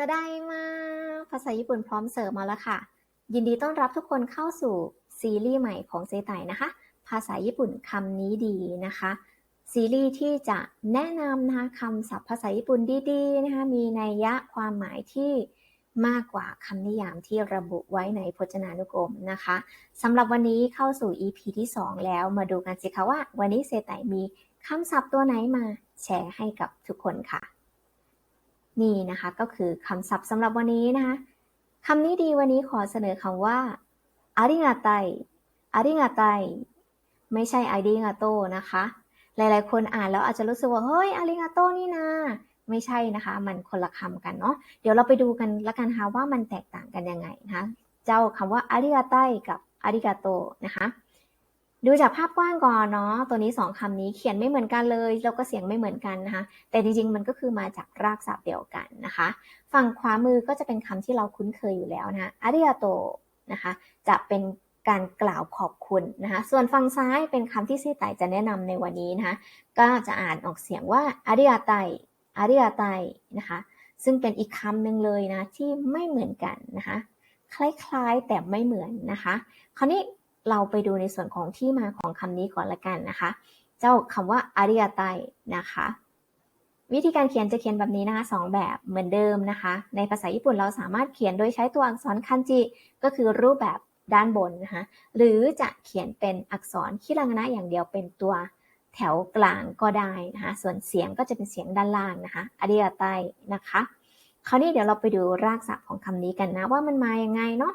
ตได้มาภาษาญี่ปุ่นพร้อมเสิร์ฟมาแล้วค่ะ ยินดีต้อนรับทุกคนเข้าสู่ซีรีส์ใหม่ของเซไตนะคะ ภาษาญี่ปุ่นคำนี้ดีนะคะ ซีรีส์ที่จะแนะนำนะคะคำศัพท์ภาษาญี่ปุ่นดีๆนะคะมีนัยยะความหมายที่มากกว่าคำนิยามที่ระบุไว้ในพจนานุกรมนะคะสำหรับวันนี้เข้าสู่ EP ที่ 2 แล้วมาดูกันสิคะว่า วันนี้เซไตมีคำศัพท์ตัวไหนมาแชร์ให้กับทุกคนค่ะ นี่นะคะก็คือคำศัพท์สำหรับวันนี้นะคะคำนี้ดีวันนี้ขอเสนอคำว่าอาริงาไตอาริงาไตไม่ใช่อาริงาโตนะคะ หลายๆ คนอ่านแล้วอาจจะรู้สึกว่า เฮ้ยอาริงาโตนี่นาไม่ใช่นะคะ มันคนละคำกันเนาะเดี๋ยวเราไปดูกันละกันค่ะว่ามันแตกต่างกันยังไงนะคะ เจ้าคำว่าอาริกาไตกับอาริกาโตนะคะ ดูจากภาพกว้างก่อนเนาะตัวนี้สองคำนี้เขียนไม่เหมือนกันเลยแล้วก็เสียงไม่เหมือนกันนะคะแต่จริงๆมันก็คือมาจากรากศัพท์เดียวกันนะคะ ฝั่งขวามือก็จะเป็นคำที่เราคุ้นเคยอยู่แล้วนะอาริกาโตนะคะจะเป็นการกล่าวขอบคุณนะคะส่วนฝั่งซ้ายเป็นคำที่ซี่ไตจะแนะนำในวันนี้นะคะก็จะอ่านออกเสียงว่าอาริกาไตอาริกาไตนะคะซึ่งเป็นอีกคำหนึ่งเลยนะที่ไม่เหมือนกันนะคะคล้ายๆแต่ไม่เหมือนนะคะ คราวนี้ เราไปดูในส่วนของที่มาของคำนี้ก่อนละกันนะคะ เจ้าคำว่าอาริยไตนะคะ วิธีการเขียนจะเขียนแบบนี้นะคะสองแบบเหมือนเดิมนะคะ ในภาษาญี่ปุ่นเราสามารถเขียนโดยใช้ตัวอักษรคันจิ ก็คือรูปแบบด้านบนนะคะ หรือจะเขียนเป็นอักษรคิรังนะอย่างเดียวเป็นตัวแถวกลางก็ได้นะคะ ส่วนเสียงก็จะเป็นเสียงด้านล่างนะคะอาริยไตนะคะ คราวนี้เดี๋ยวเราไปดูรากศัพท์ของคำนี้กันนะว่ามันมาอยังไงเนาะ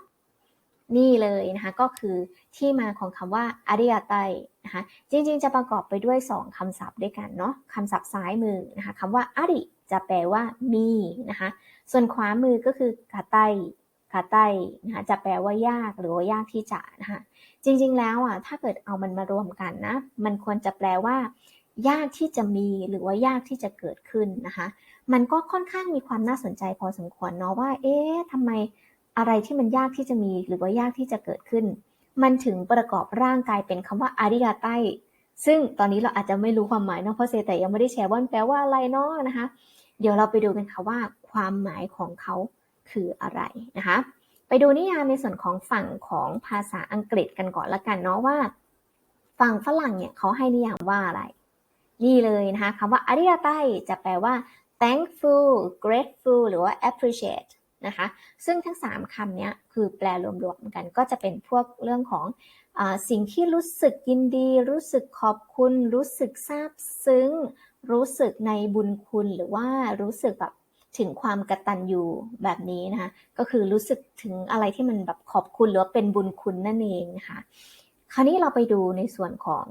นี่เลยนะคะก็คือที่มาของคำว่าอาริยาไตนะคะจริงๆ จะประกอบไปด้วย 2คำศัพท์ด้วยกันเนาะคำศัพท์ซ้ายมือนะคะคำว่าอาริจะแปลว่ามีนะคะส่วนขวามือก็คือกาไตกาไตนะคะจะแปลว่ายากหรือว่ายากที่จะนะคะจริงๆแล้วอะถ้าเกิดเอามันมารวมกันนะมันควรจะแปลว่า ยากที่จะมีหรือว่ายากที่จะเกิดขึ้นนะคะมันก็ค่อนข้างมีความน่าสนใจพอสมควรเนาะว่าเอ๊ะทำไม อะไรที่มันยากที่จะมีหรือว่ายากที่จะเกิดขึ้น มันถึงประกอบร่างกายเป็นคำว่าอาริกาไตซึ่งตอนนี้เราอาจจะไม่รู้ความหมายเนาะเพราะเซแต่ยังไม่ได้แชร์ว่ามันแปลว่าอะไรเนาะนะคะ เดี๋ยวเราไปดูกันค่ะว่า ความหมายของเขาคืออะไรนะคะ ไปดูนิยามในส่วนของฝั่งของภาษาอังกฤษกันก่อนละกันเนาะว่า ฝั่งฝรั่งเนี่ยเขาให้นิยามว่าอะไร นี่เลยนะคะคำว่าอาริยาไตจะแปลว่า thankful grateful หรือว่า appreciate นะคะ ซึ่งทั้ง 3คำนี้คือแปลรวมๆกันก็จะเป็นพวกเรื่องของอสิ่งที่รู้สึกยินดี รู้สึกขอบคุณ รู้สึกซาบซึ้ง รู้สึกในบุญคุณหรือว่ารู้สึกแบบถึงความกระตัญญูแบบนี้นะคะก็คือรู้สึกถึงอะไรที่มันแบบขอบคุณหรือว่าเป็นบุญคุณนั่นเองนะคะคราวนี้เราไปดูในส่วนของ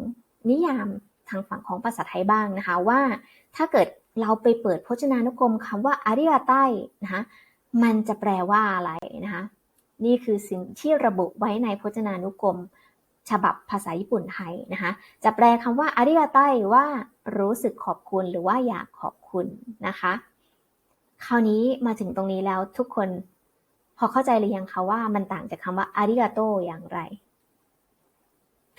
นิยามทางฝั่งของภาษาไทยบ้างนะคะว่าถ้าเกิดเราไปเปิดพจนานุกรมคำว่าอาริยาไตนะคะ มันจะแปลว่าอะไรนะคะ นี่คือสิ่งที่ระบุไว้ในพจนานุกรม ฉบับภาษาญี่ปุ่นไทยนะคะ จะแปลคำว่าอาริยาไตว่ารู้สึกขอบคุณหรือว่าอยากขอบคุณนะคะ คราวนี้มาถึงตรงนี้แล้วทุกคนพอเข้าใจหรือยังคะว่ามันต่างจากคำว่าอาริยาโตอย่างไร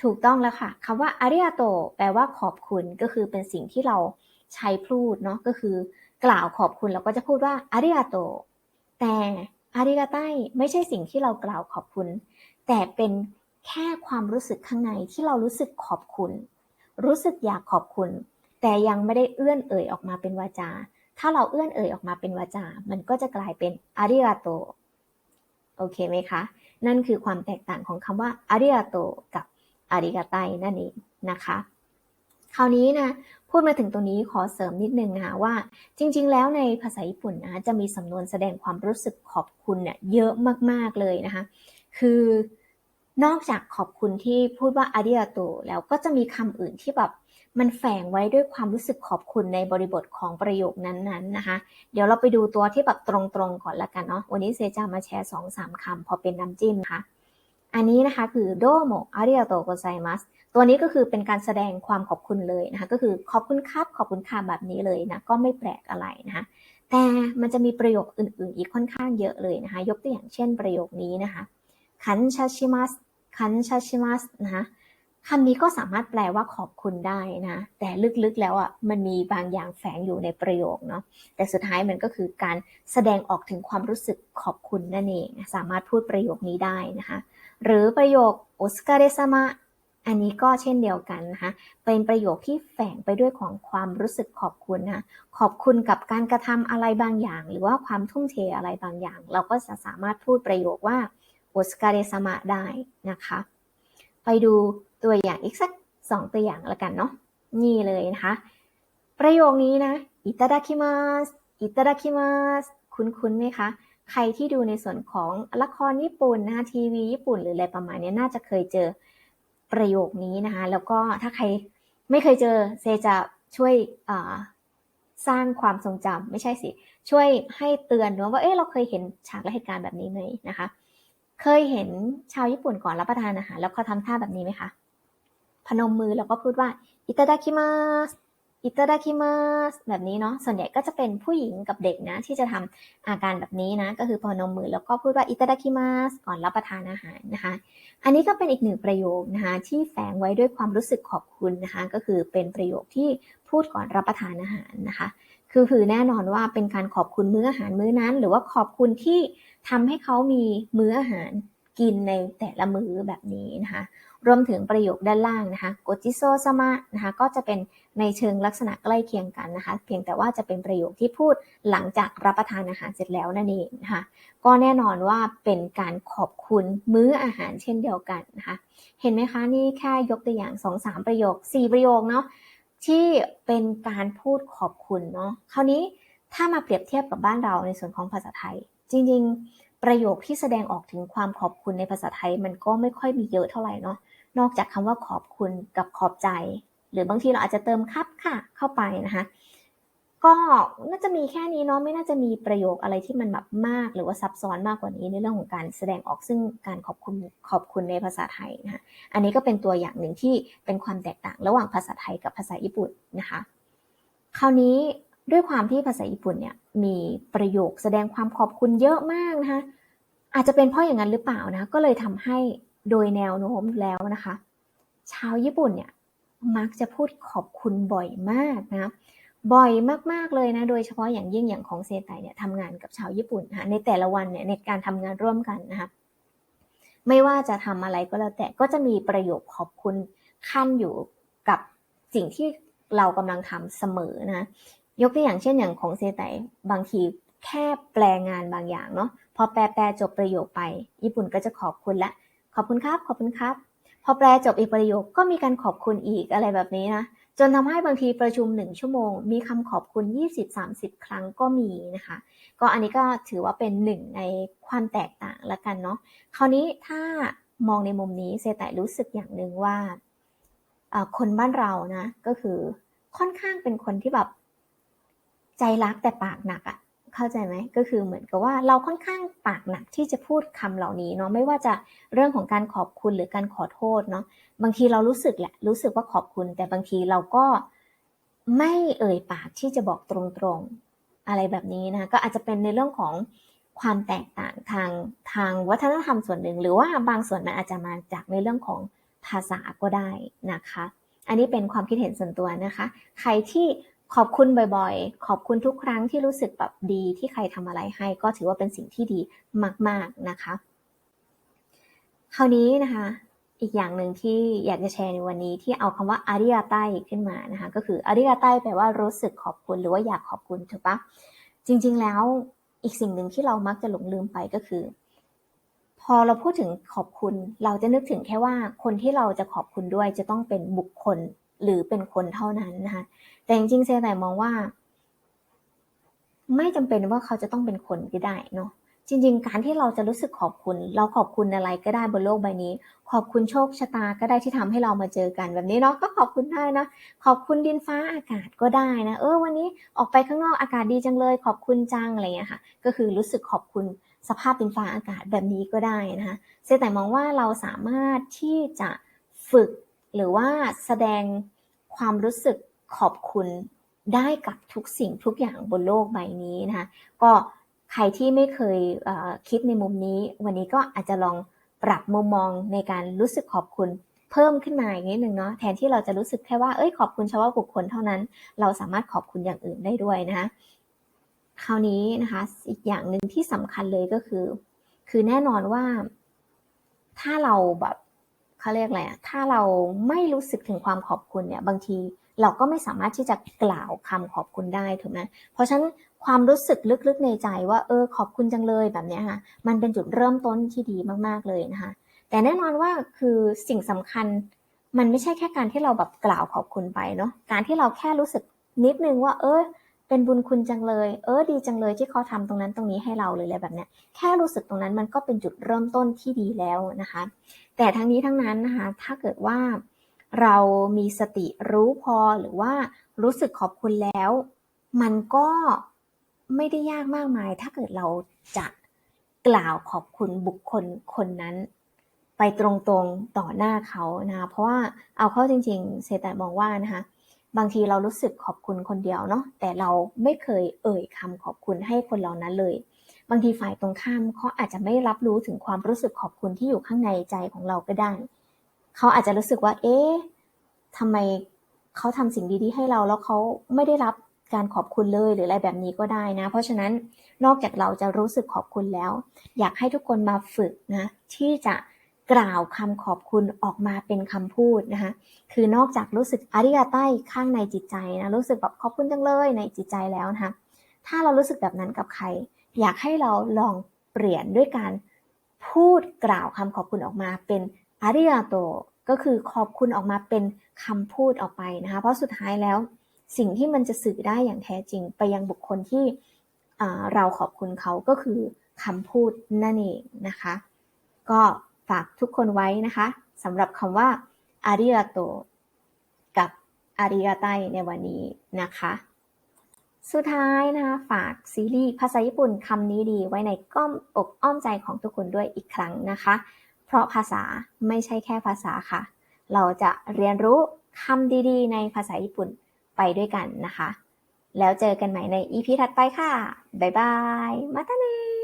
ถูกต้องแล้วค่ะคำว่าอาริยาโตแปลว่าขอบคุณก็คือเป็นสิ่งที่เราใช้พูดเนาะก็คือกล่าวขอบคุณเราก็จะพูดว่าอาริยาโต แต่อาริกาไตไม่ใช่สิ่งที่เรากล่าวขอบคุณ แต่เป็นแค่ความรู้สึกข้างในที่เรารู้สึกขอบคุณ รู้สึกอยากขอบคุณ แต่ยังไม่ได้เอื้อนเอ่ยออกมาเป็นวาจา ถ้าเราเอื้อนเอ่ยออกมาเป็นวาจา มันก็จะกลายเป็นอาริกาโตโอเคไหมคะ นั่นคือความแตกต่างของคำว่าอาริกาโตกับอาริกาไตนั่นเองนะคะ คราวนี้นะ พูดมาถึงตรงนี้ขอเสริมนิดนึงนะคะว่า จริง ๆ แล้วในภาษาญี่ปุ่นนะจะมีสำนวนแสดงความรู้สึกขอบคุณเนี่ยเยอะมากๆเลยนะคะ คือนอกจากขอบคุณที่พูดว่าอาริยาโตแล้วก็จะมีคำอื่นที่แบบมันแฝงไว้ด้วยความรู้สึกขอบคุณในบริบทของประโยคนั้นๆนะคะ เดี๋ยวเราไปดูตัวที่แบบตรงๆก่อนละกันเนาะวันนี้เซจะมาแชร์2อสามคำพอเป็นน้ำจิ้มนะคะ อันนี้นะคะคือโดโมอาริยาโตโกไซมัสตัวนี้ก็คือเป็นการแสดงความขอบคุณเลยนะคะก็คือขอบคุณครับขอบคุณค่ะแบบนี้เลยนะก็ไม่แปลกอะไรนะคะแต่มันจะมีประโยคอื่นๆ อีกค่อนข้างเยอะเลยนะคะยกตัวอย่างเช่นประโยคนี้นะคะคันชาชิมัสคันชาชิมัสนะคะคำนี้ก็สามารถแปลว่าขอบคุณได้นะ แต่ลึกๆแล้วอะมันมีบางอย่างแฝงอยู่ในประโยคเนาะแต่สุดท้ายมันก็คือการแสดงออกถึงความรู้สึกขอบคุณนั่นเอง สามารถพูดประโยคนี้ได้นะคะ หรือประโยคโอสการ์เซมะอันนี้ก็เช่นเดียวกันนะคะ เป็นประโยคที่แฝงไปด้วยของความรู้สึกขอบคุณนะ ขอบคุณกับการกระทำอะไรบางอย่าง หรือว่าความทุ่มเทอะไรบางอย่าง เราก็จะสามารถพูดประโยคว่าโอสการ์เซมะได้นะคะ ไปดูตัวอย่างอีกสักสองตัวอย่างละกันเนาะ นี่เลยนะคะ ประโยคนี้นะอิตาดาคิมัสอิตาดาคิมัสคุ้นๆไหมคะ ใครที่ดูในส่วนของละครญี่ปุ่นนะทีวีญี่ปุ่นหรืออะไรประมาณนี้น่าจะเคยเจอประโยคนี้นะคะ แล้วก็ถ้าใครไม่เคยเจอเซจะช่วยสร้างความทรงจำไม่ใช่สิ ช่วยให้เตือนว่าเอ๊ะเราเคยเห็นฉากและเหตุการณ์แบบนี้ไหมนะคะ เคยเห็นชาวญี่ปุ่นก่อนรับประทานอาหารแล้วเขาทำท่าแบบนี้ไหมคะพนมมือแล้วก็พูดว่าอิตาดาคิมัส อิตาดาคิมัสแบบนี้เนาะส่วนใหญ่ก็จะเป็นผู้หญิงกับเด็กนะ ที่จะทำอาการแบบนี้นะ ก็คือพอนมมือแล้วก็พูดว่าอิตาดาคิมัสก่อนรับประทานอาหารนะคะ อันนี้ก็เป็นอีกหนึ่งประโยคนะคะที่แฝงไว้ด้วยความรู้สึกขอบคุณนะคะ ก็คือเป็นประโยคที่พูดก่อนรับประทานอาหารนะคะ คือคือแน่นอนว่าเป็นการขอบคุณมื้ออาหารมื้อนั้น หรือว่าขอบคุณที่ทำให้เขามีมื้ออาหารกินในแต่ละมื้อแบบนี้นะคะ รวมถึงประโยคด้านล่างนะคะโกจิโซซามะนะคะ ก็จะเป็น ในเชิงลักษณะใกล้เคียงกันนะคะ เพียงแต่ว่าจะเป็นประโยคที่พูดหลังจากรับประทานอาหารเสร็จแล้วนั่นเองนะคะก็แน่นอนว่าเป็นการขอบคุณมื้ออาหารเช่นเดียวกันนะคะเห็นไหมคะนี่แค่ยกตัวอย่าง2อสประโยค 4 ประโยคเนาะที่เป็นการพูดขอบคุณเนาะคราวนี้ถ้ามาเปรียบเทียบกับบ้านเราในส่วนของภาษาไทย จริงๆ ประโยคที่แสดงออกถึงความขอบคุณในภาษาไทย มันก็ไม่ค่อยมีเยอะเท่าไหร่เนาะนอกจากคำว่าขอบคุณกับขอบใจ หรือบางทีเราอาจจะเติมครับค่ะเข้าไปนะคะ ก็น่าจะมีแค่นี้เนาะไม่น่าจะมีประโยคอะไรที่มันแบบมาก หรือว่าซับซ้อนมากกว่านี้ในเรื่องของการแสดงออกซึ่งการขอบคุณขอบคุณในภาษาไทยนะคะอันนี้ก็เป็นตัวอย่างหนึ่งที่เป็นความแตกต่างระหว่างภาษาไทยกับภาษาญี่ปุ่นนะคะ คราวนี้ด้วยความที่ภาษาญี่ปุ่นเนี่ยมีประโยคแสดงความขอบคุณเยอะมากนะคะอาจจะเป็นเพราะอย่างนั้นหรือเปล่านะก็เลยทำให้โดยแนวโน้มแล้วนะคะ ชาวญี่ปุ่นเนี่ย มักจะพูดขอบคุณบ่อยมากนะบ่อยมากๆเลยนะ โดยเฉพาะอย่างยิ่งอย่างของเซไตเนี่ยทำงานกับชาวญี่ปุ่นนะในแต่ละวันเนี่ยในการทำงานร่วมกันนะคะไม่ว่าจะทำอะไรก็แล้วแต่ก็จะมีประโยคขอบคุณขั้นอยู่กับสิ่งที่เรากำลังทำเสมอนะยกตัวอย่างเช่นอย่างของเซไตบางทีแค่แปลงานบางอย่างเนาะพอแปลแปลจบประโยคไป ญี่ปุ่นก็จะขอบคุณละขอบคุณครับ ขอบคุณครับ พอแปลจบอีกประโยคก็มีการขอบคุณอีกอะไรแบบนี้นะ จนทำให้บางทีประชุมหนึ่งชั่วโมง มีคำขอบคุณ 20-30 ครั้งก็มีนะคะ ก็อันนี้ก็ถือว่าเป็นหนึ่งในความแตกต่างละกันเนาะคราวนี้ถ้ามองในมุมนี้เซแต่รู้สึกอย่างหนึ่งว่าคนบ้านเรานะ ก็คือค่อนข้างเป็นคนที่แบบใจรักแต่ปากหนักอะ เข้าใจไหมก็คือเหมือนกับว่าเราค่อนข้างปากหนักที่จะพูดคำเหล่านี้เนาะไม่ว่าจะเรื่องของการขอบคุณหรือการขอโทษเนาะบางทีเรารู้สึกแหละรู้สึกว่าขอบคุณ แต่บางทีเราก็ไม่เอ่ยปากที่จะบอกตรงๆอะไรแบบนี้นะก็อาจจะเป็นในเรื่องของความแตกต่างทางทางวัฒนธรรมส่วนหนึ่ง หรือว่าบางส่วนมันอาจจะมาจากในเรื่องของภาษาก็ได้นะคะ อันนี้เป็นความคิดเห็นส่วนตัวนะคะ ใครที่ ขอบคุณบ่อยๆ ขอบคุณทุกครั้งที่รู้สึกแบบดีที่ใครทำอะไรให้ก็ถือว่าเป็นสิ่งที่ดีมาก ๆนะคะ คราวนี้นะคะ อีกอย่างหนึ่งที่อยากจะแชร์ในวันนี้ที่เอาคำว่าอาริยาไตขึ้นมานะคะ ก็คืออาริยาไตแปลว่ารู้สึกขอบคุณหรือว่าอยากขอบคุณถูกปะจริง ๆ แล้วอีกสิ่งหนึ่งที่เรามักจะหลงลืมไปก็คือ พอเราพูดถึงขอบคุณ เราจะนึกถึงแค่ว่าคนที่เราจะขอบคุณด้วยจะต้องเป็นบุคคลหรือเป็นคนเท่านั้นนะคะ แต่จริงๆเซแต่มองว่า ไม่จำเป็นว่าเขาจะต้องเป็นคนก็ได้เนาะจริง ๆ การที่เราจะรู้สึกขอบคุณ เราขอบคุณอะไรก็ได้บนโลกใบนี้ ขอบคุณโชคชะตาก็ได้ที่ทำให้เรามาเจอกันแบบนี้เนาะก็ขอบคุณได้นะ ขอบคุณดินฟ้าอากาศก็ได้นะเออวันนี้ออกไปข้างนอกอากาศดีจังเลย ขอบคุณจังอะไรเงี้ยค่ะ ก็คือรู้สึกขอบคุณสภาพดินฟ้าอากาศแบบนี้ก็ได้นะคะเซแต่มองว่าเราสามารถที่จะฝึกหรือว่าแสดงความรู้สึก ขอบคุณได้กับทุกสิ่งทุกอย่างบนโลกใบนี้นะคะก็ใครที่ไม่เคยคิดในมุมนี้ วันนี้ก็อาจจะลองปรับมุมมองในการรู้สึกขอบคุณเพิ่มขึ้นมาอีกนิดนึงเนาะแทนที่เราจะรู้สึกแค่ว่าเอ้ยขอบคุณเฉพาะบุคคลเท่านั้น เราสามารถขอบคุณอย่างอื่นได้ด้วยนะคะคราวนี้นะคะอีกอย่างหนึ่งที่สำคัญเลยก็คือ คือแน่นอนว่า ถ้าเราแบบเขาเรียกอะไรอะถ้าเราไม่รู้สึกถึงความขอบคุณเนี่ย บางที เราก็ไม่สามารถที่จะกล่าวคำขอบคุณได้ถูกไหมเพราะฉะนั้นความรู้สึกลึกๆในใจว่าเออขอบคุณจังเลยแบบเนี้ยค่ะ มันเป็นจุดเริ่มต้นที่ดีมากๆเลยนะคะ แต่แน่นอนว่าคือสิ่งสำคัญมันไม่ใช่แค่การที่เราแบบกล่าวขอบคุณไปเนาะ การที่เราแค่รู้สึกนิดนึงว่า เออเป็นบุญคุณจังเลย เออดีจังเลยที่เขาทำตรงนั้นตรงนี้ให้เราเลยอะไรแบบเนี้ย แค่รู้สึกตรงนั้นมันก็เป็นจุดเริ่มต้นที่ดีแล้วนะคะ แต่ทั้งนี้ทั้งนั้นนะคะ ถ้าเกิดว่า เรามีสติรู้พอหรือว่ารู้สึกขอบคุณแล้ว มันก็ไม่ได้ยากมากมาย ถ้าเกิดเราจะกล่าวขอบคุณบุคคลคนนั้น ไปตรงๆต่อหน้าเขานะเพราะว่าเอาเข้าจริง ๆ เซแต่มองว่านะคะบางทีเรารู้สึกขอบคุณคนเดียวเนาะแต่เราไม่เคยเอ่ยคำขอบคุณให้คนเหล่านั้นเลย บางทีฝ่ายตรงข้ามเขาอาจจะไม่รับรู้ถึงความรู้สึกขอบคุณที่อยู่ข้างในใจของเราก็ได้ เขาอาจจะรู้สึกว่า เอ๊ะทำไมเขาทำสิ่งดีๆให้เราแล้วเขาไม่ได้รับการขอบคุณเลยหรืออะไรแบบนี้ก็ได้นะ เพราะฉะนั้นนอกจากเราจะรู้สึกขอบคุณแล้ว อยากให้ทุกคนมาฝึกนะที่จะกล่าวคำขอบคุณออกมาเป็นคำพูดนะคะคือนอกจากรู้สึกอาริยาใต้ข้างในจิตใจนะรู้สึกแบบขอบคุณจังเลยในจิตใจแล้วนะคะถ้าเรารู้สึกแบบนั้นกับใคร อยากให้เราลองเปลี่ยนด้วยการพูดกล่าวคำขอบคุณออกมาเป็น อาริยาโตก็คือขอบคุณออกมาเป็นคำพูดออกไปนะคะ เพราะสุดท้ายแล้วสิ่งที่มันจะสื่อได้อย่างแท้จริงไปยังบุคคลที่เราขอบคุณเขาก็คือคำพูดนั่นเองนะคะ ก็ฝากทุกคนไว้นะคะสำหรับคำว่าอาริยาโตกับอาริยาไตในวันนี้นะคะ สุดท้ายนะคะฝากซีรีส์ภาษาญี่ปุ่นคำนี้ดีไว้ในก้อมอกอ้อมใจของทุกคนด้วยอีกครั้งนะคะ เพราะภาษาไม่ใช่แค่ภาษาค่ะ เราจะเรียนรู้คำดีๆ ในภาษาญี่ปุ่นไปด้วยกันนะคะ แล้วเจอกันใหม่ใน EP ถัดไปค่ะ บ๊ายบาย มาตาเน